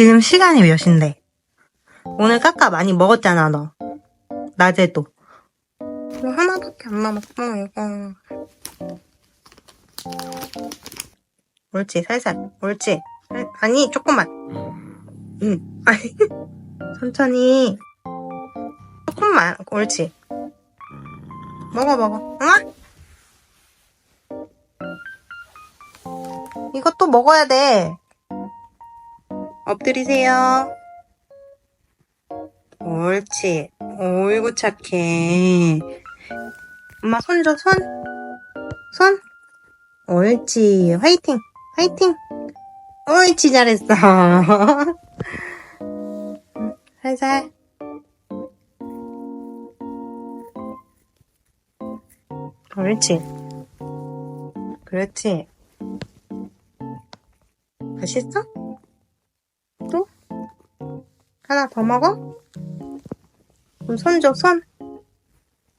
지금 시간이 몇인데? 오늘 까까 많이 먹었잖아, 너. 낮에도. 뭐 하나밖에 안 남았어, 이거. 옳지, 살살. 옳지. 살- 아니, 조금만. 응. 아니, 천천히. 조금만. 옳지. 먹어, 먹어. 응? 이것도 먹어야 돼. 엎드리세요. 옳지. 어이구, 착해. 엄마 손 줘, 손. 손. 옳지. 화이팅. 화이팅. 옳지, 잘했어. 살살. 옳지. 그렇지. 맛있어? 또? 하나 더 먹어? 그럼 손 줘, 손.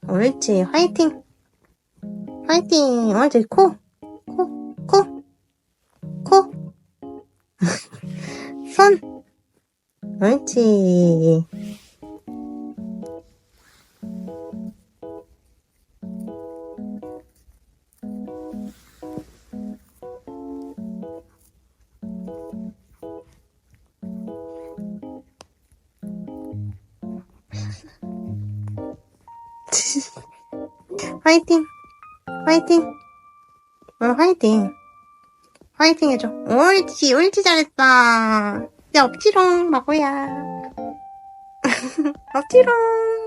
옳지, 화이팅. 화이팅. 옳지, 코. 코, 코. 코. 손. 옳지. 화이팅. 화이팅. 어, 화이팅. 화이팅 해줘. 옳지, 옳지 잘했다. 이제 엎지롱, 마고야. 엎지롱.